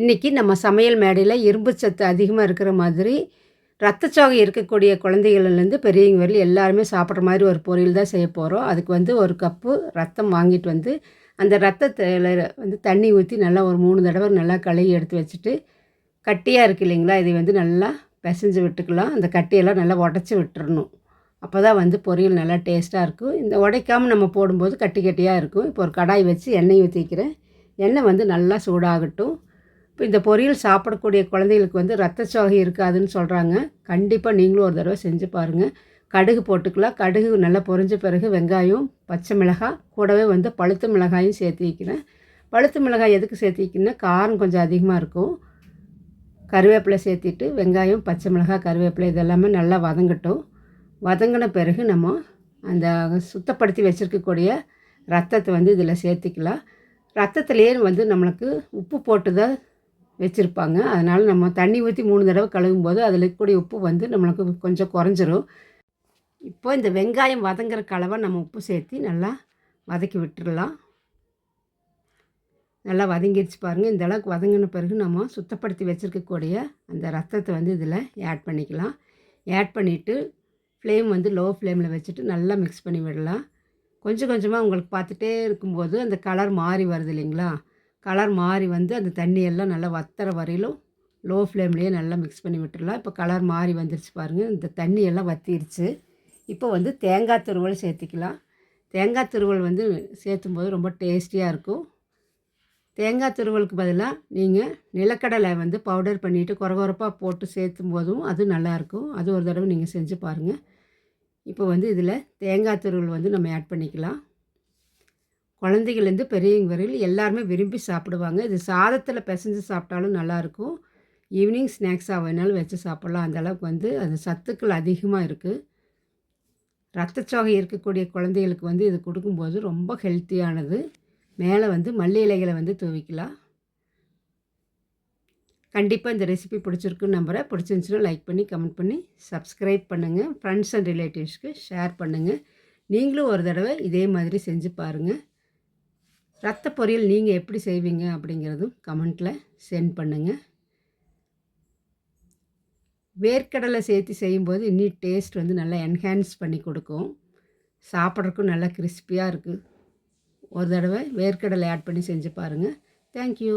இன்றைக்கி நம்ம சமையல் மேடையில் இரும்பு சத்து அதிகமாக இருக்கிற மாதிரி ரத்தச்சோகை இருக்கக்கூடிய குழந்தைகள்லேருந்து பெரியவங்க வரையும் எல்லாருமே சாப்பிட்ற மாதிரி ஒரு பொரியல் தான் செய்ய போகிறோம் அதுக்கு வந்து ஒரு கப்பு ரத்தம் வாங்கிட்டு வந்து அந்த ரத்தத்தில் வந்து தண்ணி ஊற்றி நல்லா ஒரு மூணு தடவை நல்லா கழுவி எடுத்து வச்சுட்டு கட்டியாக இருக்கு இல்லைங்களா? இதை வந்து நல்லா பிசைஞ்சு விட்டுக்கலாம். அந்த கட்டியெல்லாம் நல்லா உடச்சி விட்டுறணும். அப்போ தான் வந்து பொரியல் நல்லா டேஸ்ட்டாக இருக்கும். இந்த உடைக்காமல் நம்ம போடும்போது கட்டி கட்டியாக இருக்கும். இப்போ ஒரு கடாய் வச்சு எண்ணெய் ஊற்றிக்கிறேன் எண்ணெய் வந்து நல்லா சூடாகட்டும். இப்போ இந்த பொரியல் சாப்பிடக்கூடிய குழந்தைகளுக்கு வந்து ரத்த சோகை இருக்காதுன்னு சொல்கிறாங்க கண்டிப்பாக நீங்களும் ஒரு தடவை செஞ்சு பாருங்கள் கடுகு போட்டுக்கலாம். கடுகு நல்லா பொரிஞ்ச பிறகு வெங்காயம் பச்சை மிளகாய் கூடவே வந்து பழுத்த மிளகாயும் சேர்த்து வைக்கிறேன். பழுத்த மிளகாய் எதுக்கு சேர்த்து வைக்கணும்னா காரம் கொஞ்சம் அதிகமாக இருக்கும். கருவேப்பிலை சேர்த்திட்டு வெங்காயம் பச்சை மிளகாய் கருவேப்பிலை இதெல்லாமே நல்லா வதங்கட்டும். வதங்கின பிறகு நம்ம அந்த சுத்தப்படுத்தி வச்சுருக்கக்கூடிய ரத்தத்தை வந்து இதில் சேர்த்திக்கலாம். ரத்தத்துலேயே வந்து நம்மளுக்கு உப்பு போட்டு தான் வச்சுருப்பாங்க. அதனால் நம்ம தண்ணி ஊற்றி மூணு தடவை கழுவும் போது அதில் இருக்கக்கூடிய உப்பு வந்து நம்மளுக்கு கொஞ்சம் குறைஞ்சிரும். இப்போ இந்த வெங்காயம் வதங்குற கலவை நம்ம உப்பு சேர்த்து நல்லா வதக்கி விட்டுடலாம் நல்லா வதங்கிடுச்சு பாருங்கள் இந்த அளவுக்கு வதங்கின பிறகு நம்ம சுத்தப்படுத்தி வச்சுருக்கக்கூடிய அந்த ரத்தத்தை வந்து இதில் ஆட் பண்ணிக்கலாம். ஆட் பண்ணிவிட்டு ஃப்ளேம் வந்து லோ ஃப்ளேமில் வச்சுட்டு நல்லா மிக்ஸ் பண்ணி விடலாம். கொஞ்சம் கொஞ்சமாக உங்களுக்கு பார்த்துட்டே இருக்கும்போது அந்த கலர் மாறி வருது இல்லைங்களா? கலர் மாறி வந்து அந்த தண்ணியெல்லாம் நல்லா வத்துற வரையிலும் லோ ஃப்ளேம்லேயே நல்லா மிக்ஸ் பண்ணி விட்டுடலாம். இப்போ கலர் மாறி வந்துருச்சு பாருங்கள் இந்த தண்ணியெல்லாம் வற்றிருச்சு இப்போ வந்து தேங்காய் துருவல் சேர்த்திக்கலாம். தேங்காய் துருவல் வந்து சேர்த்தும் போது ரொம்ப டேஸ்டியாக இருக்கும். தேங்காய் துருவலுக்கு பதிலாக நீங்கள் நிலக்கடலை வந்து பவுடர் பண்ணிவிட்டு குறகுறப்பாக போட்டு சேர்த்தும் போதும் அது நல்லாயிருக்கும் அது ஒரு தடவை நீங்கள் செஞ்சு பாருங்கள் இப்போ வந்து இதில் தேங்காய் துருவல் வந்து நம்ம ஆட் பண்ணிக்கலாம். குழந்தைகள்லேருந்து பெரியவங்க வரையில் எல்லாருமே விரும்பி சாப்பிடுவாங்க. இது சாதத்தில் பிசைஞ்சு சாப்பிட்டாலும் நல்லாயிருக்கும். ஈவினிங் ஸ்நாக்ஸாக வேணாலும் வச்சு சாப்பிட்லாம். அந்தளவுக்கு வந்து அது சத்துக்கள் அதிகமாக இருக்குது ரத்தச்சோகை இருக்கக்கூடிய குழந்தைகளுக்கு வந்து இது கொடுக்கும்போது ரொம்ப ஹெல்த்தியானது. மேலே வந்து மல்லி இலைகளை வந்து தூவிக்கலாம். கண்டிப்பாக இந்த ரெசிபி பிடிச்சிருக்குன்னு நம்புகிறேன் பிடிச்சிருந்துச்சுன்னா லைக் பண்ணி கமெண்ட் பண்ணி சப்ஸ்கிரைப் பண்ணுங்கள் ஃப்ரெண்ட்ஸ் அண்ட் ரிலேட்டிவ்ஸ்க்கு ஷேர் பண்ணுங்கள் நீங்களும் ஒரு தடவை இதே மாதிரி செஞ்சு பாருங்கள் ரத்த பொரியல் நீங்கள் எப்படி செய்வீங்க அப்படிங்கிறதும் கமெண்ட்டில் சென்ட் பண்ணுங்கள் வேர்க்கடலை சேர்த்து செய்யும்போது இன்னும் டேஸ்ட் வந்து நல்லா என்ஹான்ஸ் பண்ணி கொடுக்கும். சாப்பிட்றதுக்கும் நல்லா கிறிஸ்பியாக இருக்குது ஒரு தடவை வேர்க்கடலை ஆட் பண்ணி செஞ்சு பாருங்கள் தேங்க்யூ